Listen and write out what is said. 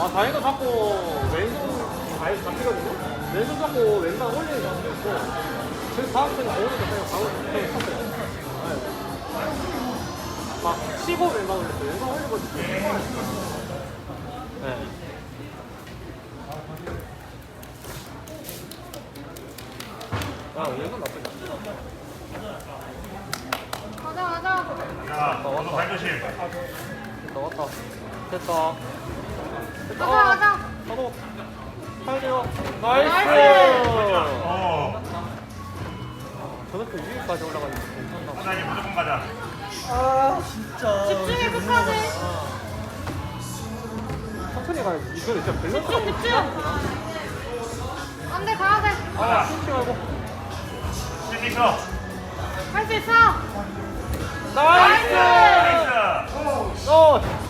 아, 다행히 잡고 왼손 잘 잡히거든요? 왼손 잡고 왼발 올리는 경우도 있고, 지금 다음 때는 오른쪽 그냥 바로 그냥 쳤어요. 네. 막 치고 왼발 올렸어요. 왼발 올리고 치고. 네. 아, 얘는 나쁘지 않아. 가자 가자 자, 너도 발조심. 됐다, 왔다. 됐다. 됐다. 가자 가자 나도 팔려. 나이스! 어, 저렇게 위에까지 올라가니까 괜찮나 봐. 하나 이제 무조건 가자. 아 진짜. 집중해 끝까지 천천히 가야지. 이거는 진짜 집중 집중 안 돼 가야 아, 숨지 말고. 쉴수 있어. 돼할 수 있어 나이스! 나이스. 어,